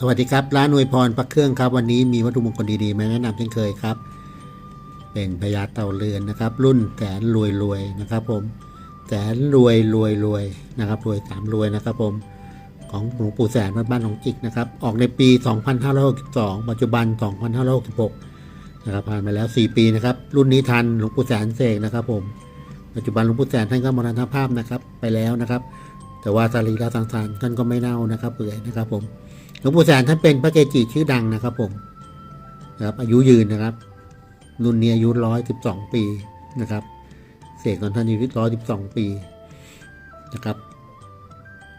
สวัสดีครับ ร้านอวยพรพระเครื่องครับ วันนี้มีวัตถุมงคลดีๆ มาแนะนำเช่นเคยครับ เป็นพญาเต่าเรือนนะครับ รุ่นแสนรวยรวยนะครับ ผมแสนรวยรวยรวยนะครับรวยสามรวยนะครับ ผมของหลวงปู่แสนวัดบ้านหนองจิกนะครับ ออกในปี 2562 ปัจจุบัน 2566นะครับผ่านมาแล้ว 4 ปีนะครับ รุ่นนี้ทันหลวงปู่แสนเสกนะครับ ผม ปัจจุบันหลวงปู่แสนท่านก็มรณภาพนะครับ ไปแล้วนะครับ แต่ว่าสรีระสังขารท่านก็ไม่เน่านะครับเปื่อยนะครับ ผม หลวงปู่แสนท่านเป็นพระเกจิชื่อดังนะครับผมนะครับอายุยืนนะครับ รุ่นนี้อายุร้อยสิบสองปีนะครับ เสกของท่านอายุร้อยสิบสองปีนะครับ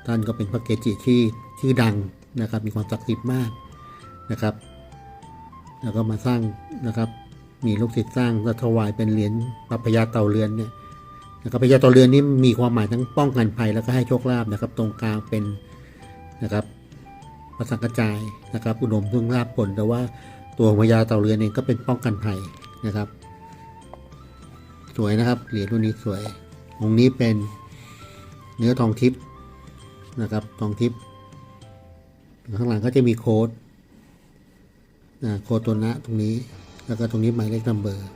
ท่านก็เป็นพระเกจิที่ชื่อดังนะครับ มีความศักดิ์สิทธิ์มากนะครับ แล้วก็มาสร้างนะครับ มีลูกศิษย์สร้างและถวายเป็นเหรียญพระพญาเต่าเรือนเนี่ยนะครับพญาเต่าเรือนนี่มีความหมายทั้งป้องกันภัยแล้วก็ให้โชคลาภนะครับ ตรงกลางเป็นนะครับ พระสังกระจายนะครับ อุดมซึ่งราบผลแต่ว่าตัวพญาเต่าเรือนเองก็เป็นป้องกันภัยนะครับ สวยนะครับเหรียญรุ่นนี้สวยองค์นี้เป็นเนื้อทองทิพย์นะครับทองทิพย์ข้างหลังก็จะมีโค้ดนะโค้ดตัวนะตรงนี้ แล้วก็ตรงนี้หมายเลขนัมเบอร์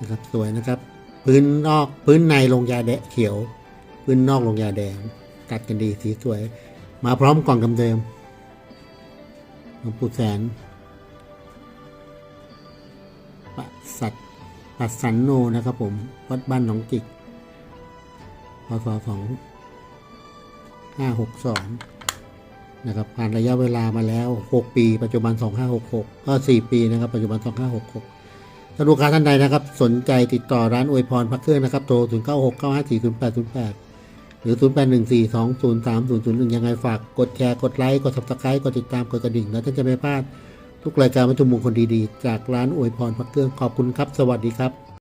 นะครับสวยนะครับ พื้นนอกพื้นในลงยาแดงเขียว พื้นนอกลงยาแดงตัดกันดีสีสวย มาพร้อมกล่องกำเดิมหลวงปู่แสนปะสัตปัสสันโนนะครับผม วัดบ้านหนองจิกพศสองห้าหกสองนะครับผ่านระยะเวลามาแล้ว 6 ปี ปัจจุบัน 2566 ก็ 4 ปีนะครับ ปัจจุบัน 2566 ถ้าลูกค้าท่านใดนะครับ สนใจติดต่อร้านอวยพรพักเครื่องนะครับ โทร 0 9 6 9 5 4 0 8 0 8 หรือ 0 8 1 4 2 0 3 0 0 1 ยังไงฝากกดแชร์ กดไลค์ กด subscribe กดติดตาม กดกระดิ่ง แล้วท่านจะไม่พลาด ทุกรายการวัตถุมงคลดีๆ จากร้านอวยพรพักเครื่องขอบคุณครับ สวัสดีครับ